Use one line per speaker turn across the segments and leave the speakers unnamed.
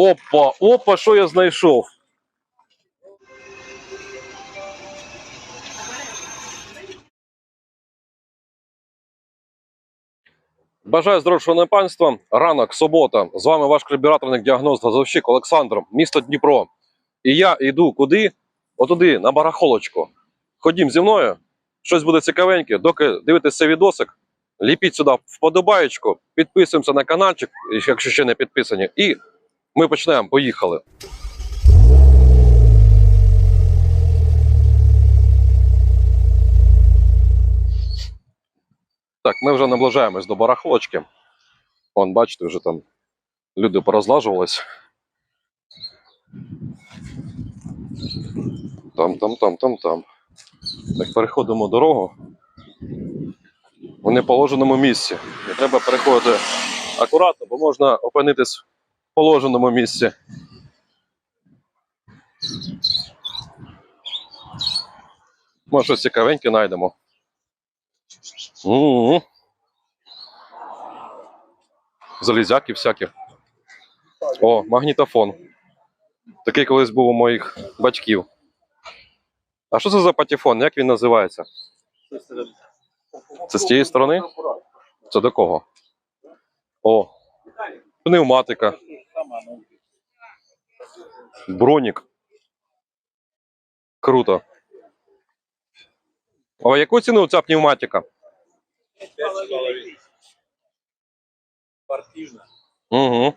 Опа, опа, що я знайшов? Бажаю здоров'я, шановне панство. Ранок, субота. З вами ваш карбюраторник діагност газовщик Олександр, місто Дніпро. І я йду куди? Отуди, на барахолочку. Ходім зі мною. Щось буде цікавеньке. Доки дивитесь цей відосик, ліпіть сюди вподобаєчку, підписуємося на каналчик, якщо ще не підписані. І ми почнемо. Поїхали. Так, ми вже наближаємось до барахолочки. Вон, бачите, вже там люди порозлажувались. Там, там, там, там, там. Так, переходимо дорогу. В неположеному місці. І треба переходити акуратно, бо можна опинитись положеному місці. Може, щось цікавеньке знайдемо. Залізяки всякі. О, магнітофон. Такий колись був у моїх батьків. А що це за патефон? Як він називається? Це з тієї сторони? Це до кого? О, пневматика. Бронік. Круто. А яку ціну ця пневматика? Угу.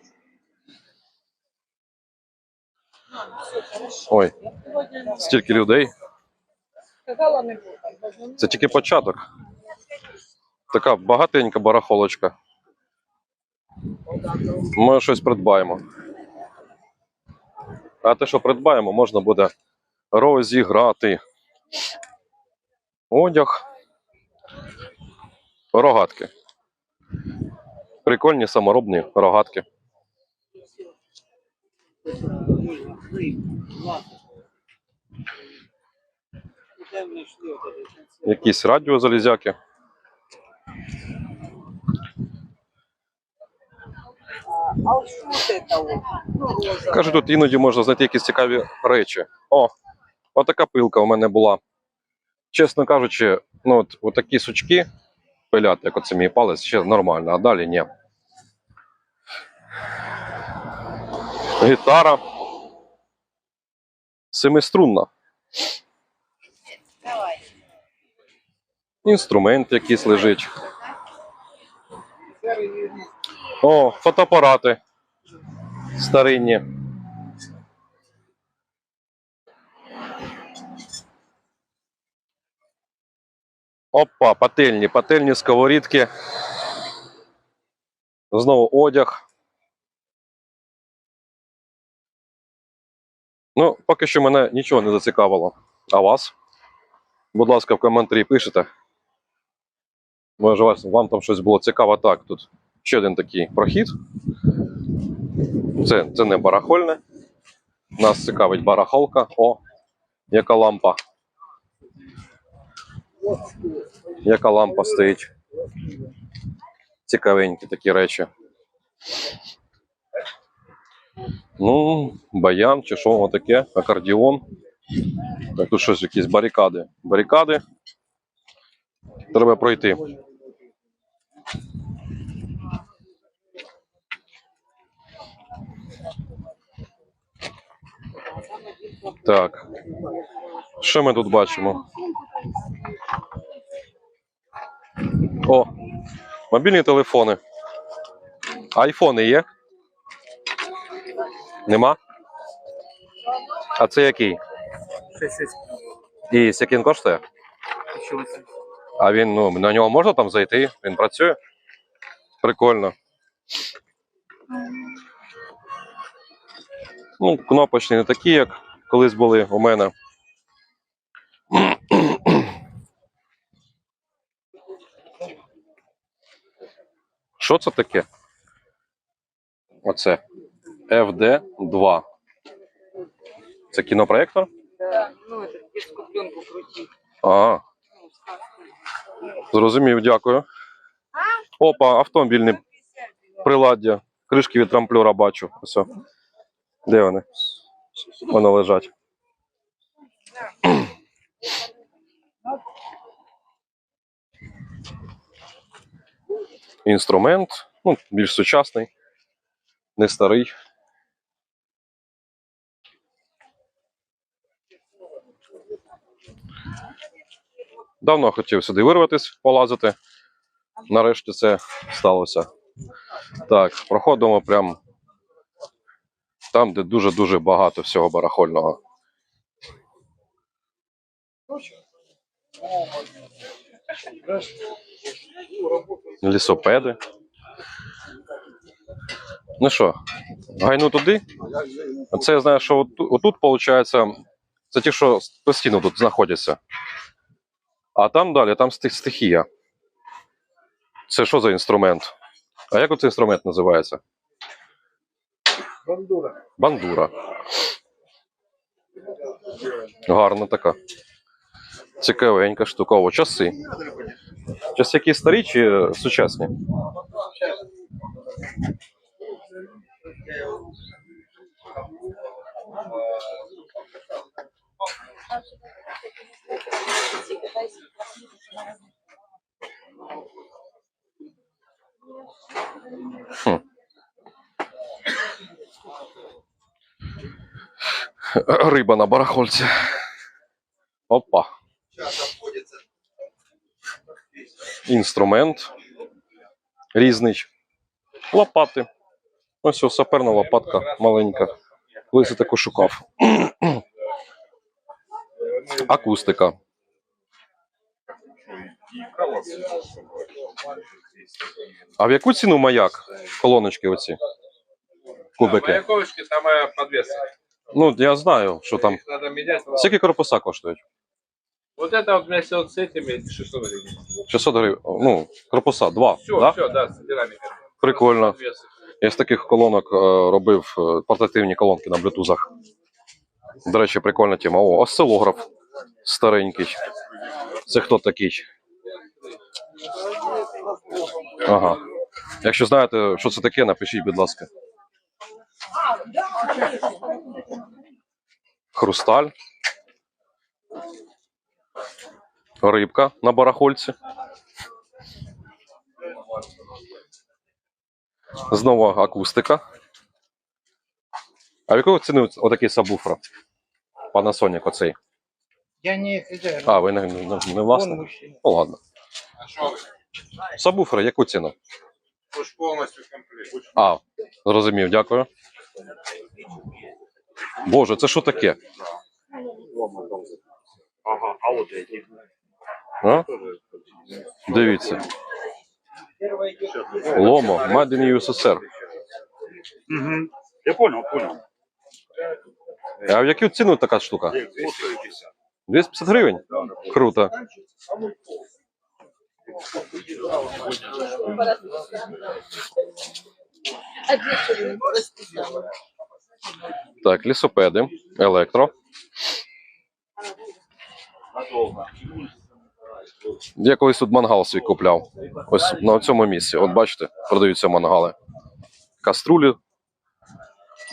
Ой, стільки людей. Це тільки початок. Така багатенька барахолочка. Ми щось придбаємо. А те, що придбаємо, можна буде розіграти. Одяг. Рогатки. Прикольні саморобні рогатки. Якісь радіозалізяки.
А? Ну,
тут іноді можна знайти якісь цікаві речі. О, отака пилка у мене була. Чесно кажучи, ну от, от такі сучки пиляти, як оце мій палець, ще нормально, а далі ні. Гітара. Семиструнна. Інструмент якийсь лежить. О, фотоапарати. Старинні. Опа, пательні, пательні сковорідки. Знову одяг. Ну, поки що мене нічого не зацікавило. А вас? Будь ласка, в коментарі пишете. Може, вам там щось було цікаво. Так, тут ще один такий прохід. Це, це не барахольне. Нас цікавить барахолка. О, яка лампа. Яка лампа стоїть. Цікавенькі такі речі. Ну, баян чи що воно таке, акордіон. Так, тут щось якісь барикади. Барикади. Треба пройти. Так. Що ми тут бачимо? О, мобільні телефони. Айфони є? Нема? А це який?
6
І скільки він коштує? А він, ну, на нього можна там зайти? Він працює? Прикольно. Ну, кнопочні не такі, як колись були у мене. Що це таке? Оце. FD2. Це кінопроєктор?
Да, ну, детскую пленку крутить.
А, зрозумів, дякую. Опа, автомобільне приладдя. Кришки від трамплюра бачу. Ось. Де вони? Вони лежать. Інструмент, ну, більш сучасний, не старий. Давно хотів сюди вирватися, полазити. Нарешті це сталося. Так, проходимо прямо там, де дуже-дуже багато всього барахольного. Лісопеди. Ну що, гайну туди? Це я знаю, що отут, виходить, це ті, що постійно тут знаходяться. А там далі, там стихія. Це що за інструмент? А як оцей інструмент називається?
Бандура.
Бандура. Гарна така. Цікавенька штука. О, часи. Часи які старі чи сучасні? Хм. Риба на барахольці. Опа. Інструмент різний. Лопати. Ось ось саперна лопатка маленька. Я таку шукав. Акустика. А в яку ціну маяк? Колоночки оці? Кубики.
Маяковочки самая подвеска.
Ну, я знаю, що там.
Их надо менять.
Скільки корпуса коштують?
Вот это вот вместе вот с этими 600 гривен.
600 гривень. Ну, корпуса, два.
Все,
да?
все, да, с динамиками.
Прикольно.
Подвесы.
Я з таких колонок е, робив е, портативні колонки на блютузах. До речі, прикольна тема. О, осцилограф старенький. Це хто такий? Ага. Якщо знаєте, що це таке, напишіть, будь ласка. Хрусталь. Рибка на барахольці. Знову акустика. А в якого ціни отакий сабвуфер? Panasonic оцей.
Я не хозяин.
А, ви не, не, не
Он
власник? Ну ладно.
А?
Сабвуфер, яку ціну?
Уж полностью комплект.
А, зрозумів, дякую. Боже, це що таке?
Ага, а вот эти.
А? Дивіться. Ломо, Made in USSR.
Угу. Я понял, понял.
А в яку ціну така штука?
250.
250 гривень? Круто. Так, лісопеди, електро. Я колись тут мангал свій купляв. Ось на цьому місці. От бачите, продаються мангали. Каструлі.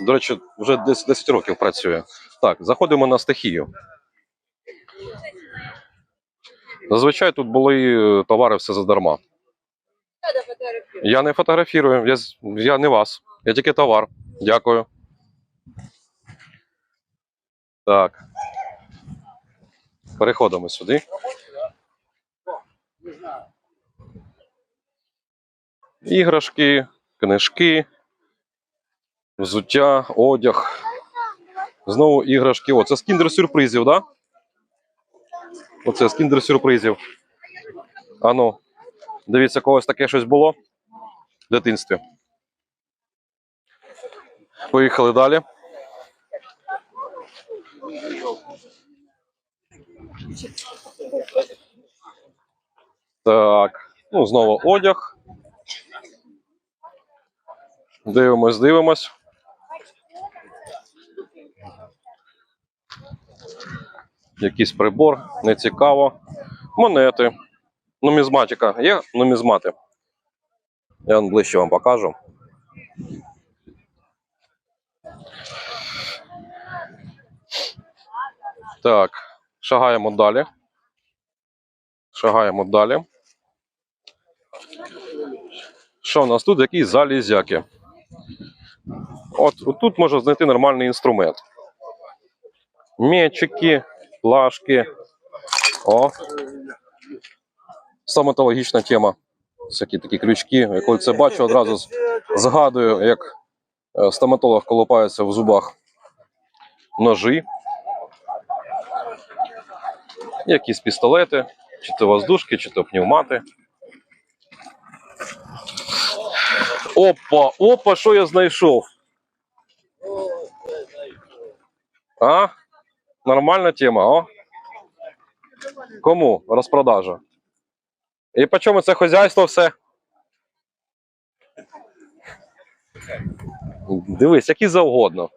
До речі, вже 10, 10 років працює. Так, заходимо на стихію. Зазвичай тут були е, товари все задарма. Я не фотографірую, я, я не вас. Я тільки товар. Дякую. Так. Переходимо сюди. Іграшки, книжки, взуття, одяг. Знову іграшки. О, це з кіндер-сюрпризів, так? Да? Оце з кіндер-сюрпризів. Ану, дивіться, когось таке щось було в дитинстві. Поїхали далі. Так, ну знову одяг. Дивимось, дивимось. Якийсь прибор, не цікаво. Монети. Нумізматика. Є нумізмати. Я вам ближче вам покажу. Так, шагаємо далі. Шагаємо далі. Що в нас тут? Якісь залізяки. От, от тут можна знайти нормальний інструмент. Мечики, плашки. О. Стоматологічна тема. Всякі такі крючки. Я коли це бачу, одразу згадую, як е, стоматолог колупається в зубах ножі. Якісь пістолети, чи то воздушки, чи то пневмати. Опа, опа, що я знайшов? А? Нормальна тема, о? Кому розпродажа? І по чому це хазяйство все? Дивись, які завгодно.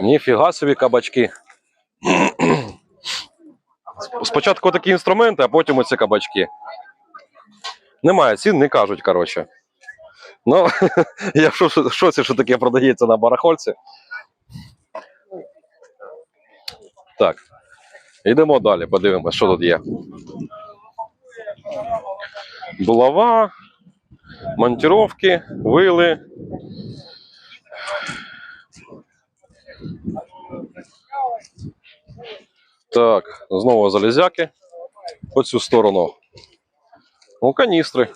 Ніфіга собі кабачки. Спочатку такі інструменти, а потім оці кабачки. Немає цін, не кажуть, коротше. Ну, я в шо- шоці, що таке продається на барахольці. Так. Йдемо далі, подивимось, що тут є. Булава, монтировки, вили. Так, знову залізяки по цю сторону. Ну, каністри.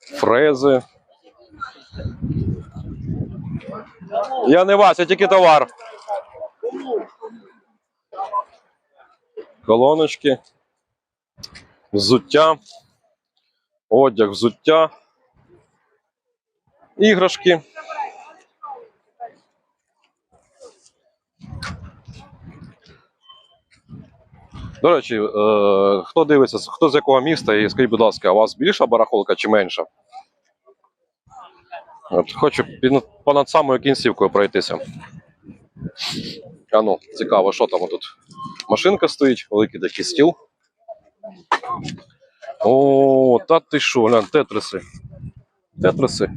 Фрези. Я не Вася, тільки товар. Колоночки. Взуття. Одяг, взуття. Іграшки. До речі, е, хто дивиться, хто з якого міста, і скажіть, будь ласка, у вас більша барахолка чи менша? От, хочу понад самою кінцівкою пройтися. А ну, цікаво, що там тут? Машинка стоїть, великий такий стіл. О, та ти що, глянь, тетриси. Тетриси.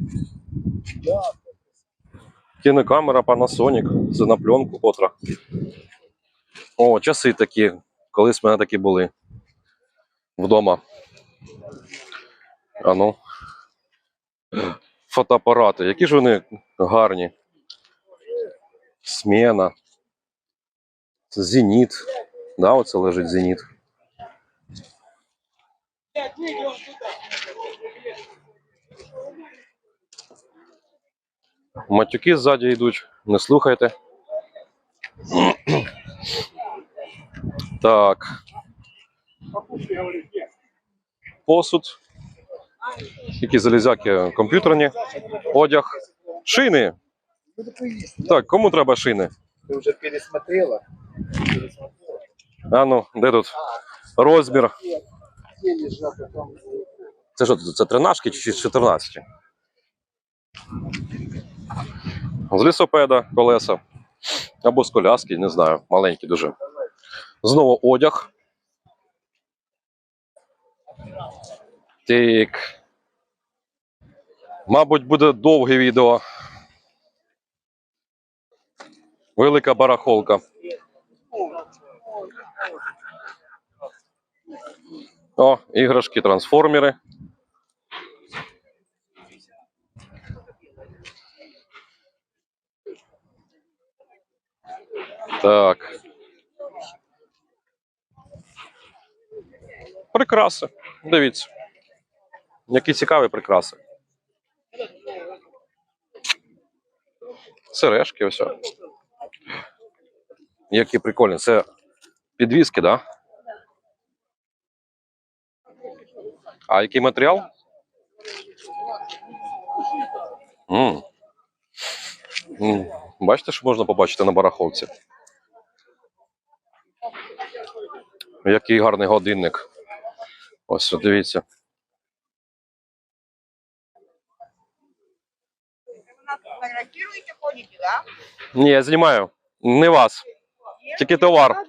Кінокамера Panasonic, це на пленку котра. О, часи такі. Колись в мене такі були вдома. А ну. Фотоапарати. Які ж вони гарні. Смена. Зеніт. Да, оце лежить зеніт. Матюки ззаді йдуть, не слухайте. Так. Посуд. Які залізяки комп'ютерні. Одяг. Шини. Так, кому треба шини?
Ты уже пересмотрела?
А ну, де тут? Розмір. Це що тут? Це 13 чи 14? З лісопеда колеса. Або з коляски, не знаю, маленькі дуже. Знову одяг. Так. Мабуть, буде довге відео. Велика барахолка. О, іграшки, трансформери. Так. Прикраси. Дивіться. Які цікаві прикраси. Сережки ось. Які прикольні. Це підвіски, так? Да? А який матеріал? М. М. Бачите, що можна побачити на барахолці? Який гарний годинник. Ось дивіться.
Фотографируете, ходите, да?
Ні, я знімаю. Не вас. Тільки товар.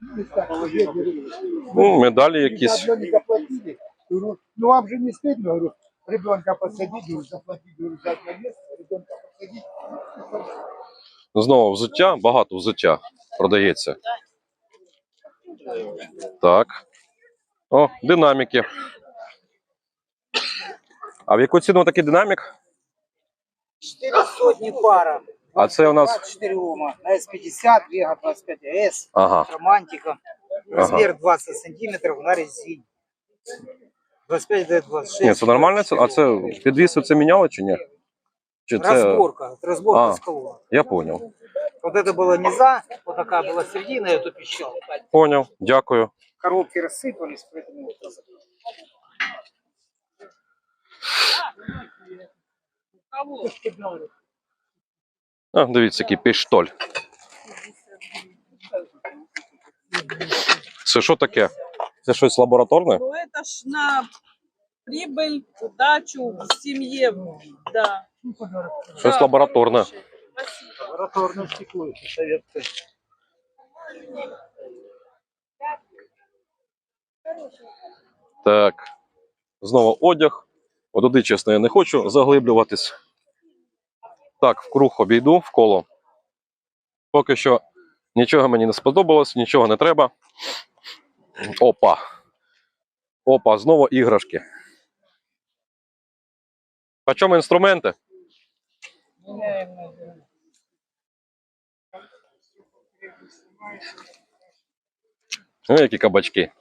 Надо ваш YouTube.
А вам не стыдно на- на такую места сидеть?
Ну, медалі
И
якісь.
заодно не заплатили. Говорю, Ну вам же не стыдно, говорю. Ребенка посадить, говорю, заплатить, говорю, взять на место, ребенка посадить.
Знову взуття, багато взуття продається. Так. О, динаміки. А в яку ціну такий динамік?
Четыре сотни пара.
А це у нас.
24 ома. На S50, Вега 25S,
Ага.
романтика. Размер 20 сантиметров на резине. 25 до 26.
Ні, це нормально? Це- А це підвіси це міняли чи ні? Чи це.
Разборка. Это разборка
А.
с колонн.
Я поняв.
Вот это была низа, вот такая была середина, эту пищал.
Поняв. Дякую.
Коробки рассыпались, поэтому... вот так.
А, дивіться, який піштоль. Це що таке? Це щось лабораторне?
Ну, это ж на прибыль, удачу в семье, да.
Щось
Да,
лабораторне.
хорошее. Спасибо.
Лабораторное стекло, это советское.
Так. Знову одяг. От туди, чесно, я не хочу заглиблюватись. Так, в круг обійду в коло. Поки що нічого мені не сподобалось, нічого не треба. Опа. Опа, знову іграшки. По чому інструменти? Ну, які кабачки.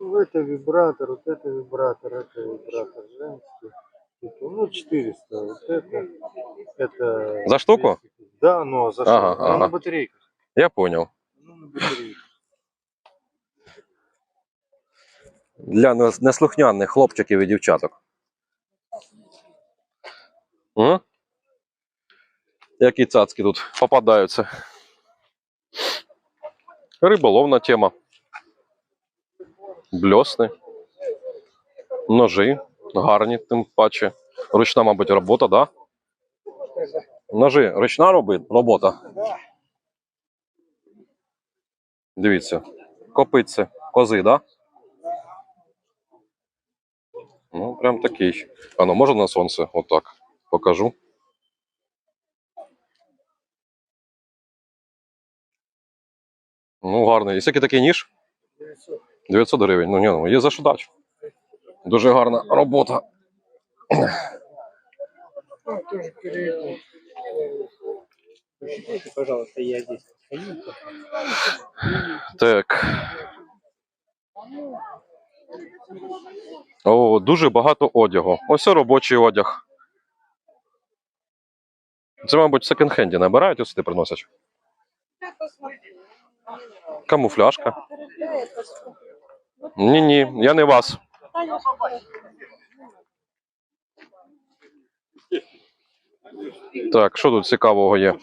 Ну, это вибратор, вот это вибратор, это вибратор женский. Это, ну, 400. Вот это, это...
За штуку?
Да, ну, а за
Ага,
что? Ну,
ага.
на батарейках.
Я понял.
Ну, на батарейках.
Для нес- неслухняних хлопчиків і дівчаток. М? Які цацки тут попадаються. Риболовна тема. Бльосни. Ножи. Гарні, тим паче. Ручна, мабуть, робота, да? Ножи ручна робота. Дивіться. Копиться кози, да? Ну, прям такий. А ну, можна на сонце? Отак. Покажу. Ну, гарний. І скільки такий ніж? 900 гривень. Ну, ні, ну, є за що дати. Дуже гарна робота.
Пожалуйста, я здесь.
Так. О, дуже багато одягу. Ось робочий одяг. Це, мабуть, в секонд-хенді набирають і сюди приносять. Камуфляжка. Ні, ні, я не вас. Так, що тут цікавого є?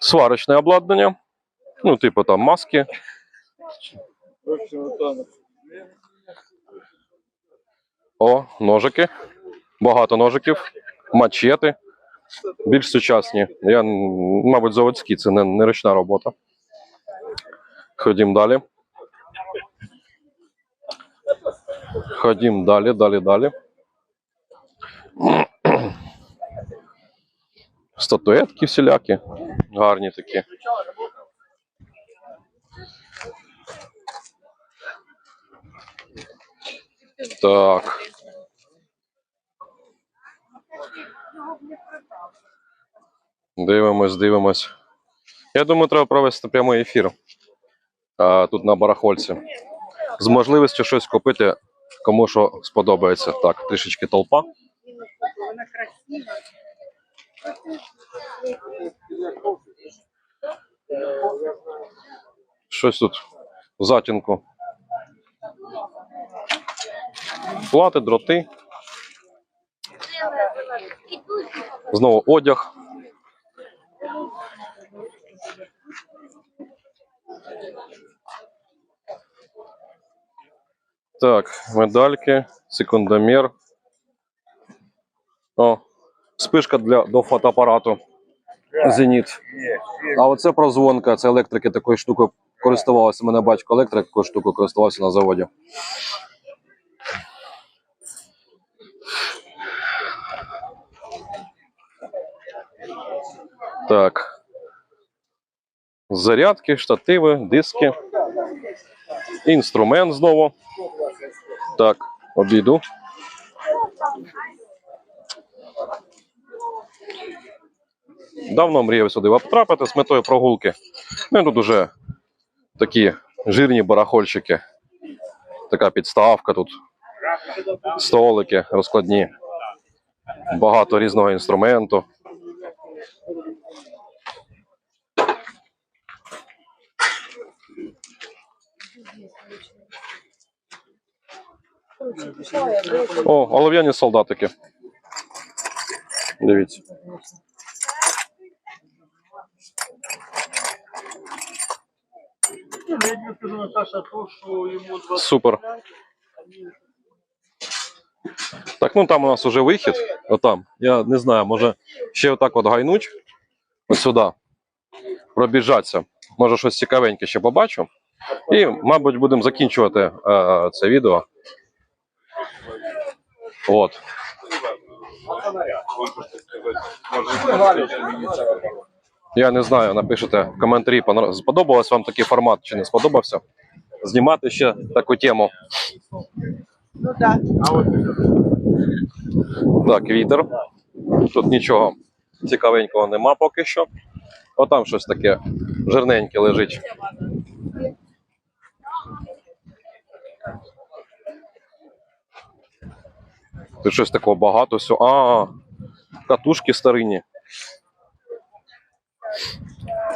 Сварочне обладнання. Ну, типу там маски. О, ножики. Багато ножиків, мачети. Більш сучасні. Я, мабуть, заводські, це не, не ручна робота. Ходім далі. Ходім далі, далі, далі. Статуетки всілякі. Гарні такі. Так. Дивимось, дивимось. Я думаю, треба провести прямий ефір а, тут на барахольці. З можливістю щось купити, кому що сподобається. Так, трішечки толпа. Щось тут в затінку. Плати, дроти. Знову одяг. Так, медальки, секундомер. О, спишка для, до фотоапарату. Зеніт. А оце прозвонка, це електрики такою штукою користувалися. Мене батько електрик такою штукою користувався на заводі. Так. Зарядки, штативи, диски. Інструмент знову. Так, обійду. Давно мріяв сюди потрапити з метою прогулки. Ну, і тут уже такі жирні барахольщики. Така підставка тут. Столики розкладні. Багато різного інструменту. О, олов'яні солдатики. Дивіться. Супер. Так, ну там у нас уже вихід. Отам. Я не знаю, може ще отак от гайнуть. Ось сюди. Пробіжатися. Може щось цікавеньке ще побачу. І, мабуть, будемо закінчувати е, це відео. От. Я не знаю, напишете в коментарі, сподобався вам такий формат чи не сподобався. Знімати ще таку тему.
Ну да.
Так, вітер. Тут нічого цікавенького нема поки що. Отам щось таке жирненьке лежить. Тут щось такого багато всього. А, катушки старинні.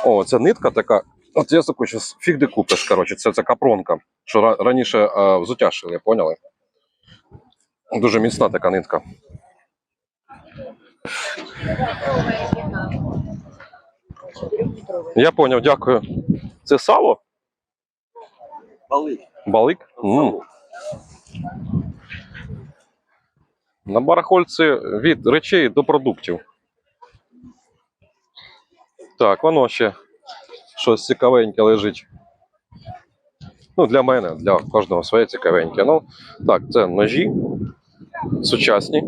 О, ця нитка така. От я таку щас фіг де купиш, коротше, це, це капронка. Що раніше е, взуття шили, поняли? Дуже міцна така нитка. Я поняв, дякую. Це сало?
Балик.
Балик? М. На барахольці від речей до продуктів. Так, воно ще щось цікавеньке лежить. Ну, для мене, для кожного своє цікавеньке. Ну, так, це ножі сучасні.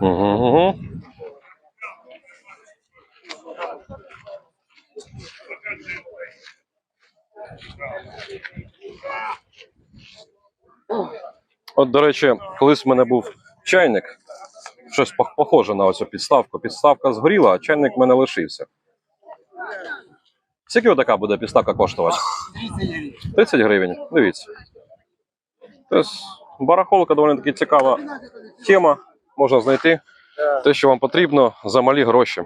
Угу, угу. От, до речі, колись в мене був чайник, щось похоже на оцю підставку. Підставка згоріла, а чайник в мене лишився. Скільки така буде підставка коштувати? 30 гривень. Дивіться. Тобто, барахолка доволі таки цікава тема. Можна знайти те, що вам потрібно за малі гроші.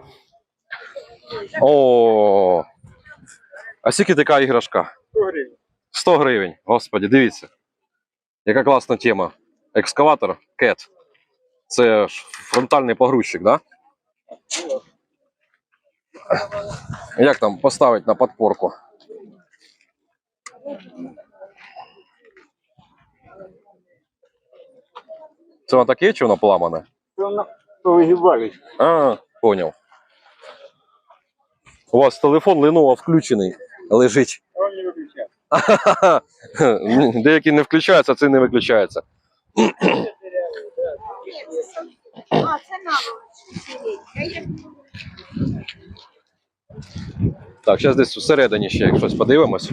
О, а скільки така іграшка? 100 гривень. Господі, дивіться. Яка класна тема. Екскаватор Cat. Це ж фронтальний погрузчик, да? Як там поставити на подпорку? Це воно таке чи воно поламане?
Повигибались.
А, понял. У вас телефон Lenovo включений, лежить. Деякі не включаються, це не виключається. Так, зараз десь всередині ще щось подивимось.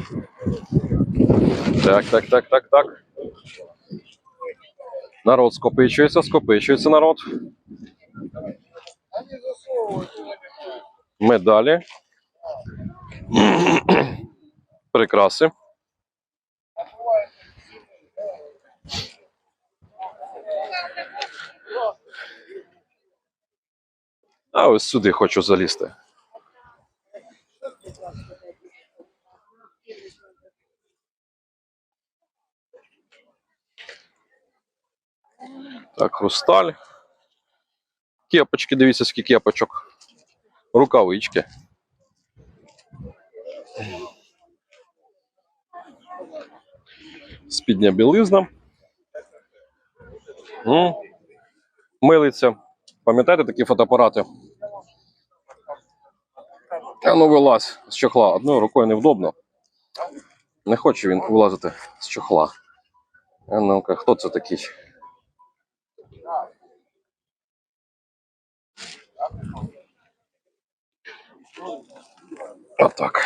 Так, так, так, так, так. Народ скопичується, скопичується народ. Медалі. Прикраси. А ось сюди хочу залізти. Так, хрусталь. Кепочки, дивіться, скільки кепочок. Рукавички. Спідня білизна. М. Милиця. Пам'ятаєте такі фотоапарати? А ну вилазь з чохла. Одною рукою невдобно. Не хоче він вилазити з чохла. А ну-ка, хто це такий? Отак.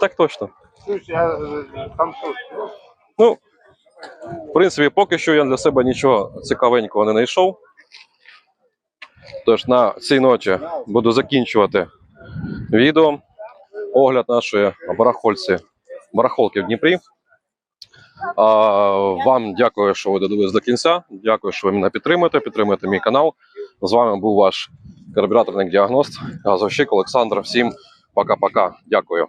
Так точно.
Слушай, а э, там что?
Ну, в принципі, поки що я для себе нічого цікавенького не знайшов. Тож на цій ноті буду закінчувати відео. Огляд нашої барахольці, барахолки в Дніпрі. А, вам дякую, що ви додивились до кінця. Дякую, що ви мене підтримуєте. Підтримуєте мій канал. З вами був ваш карбюраторник діагност Газовщик Олександр. Всім пока-пока. Дякую.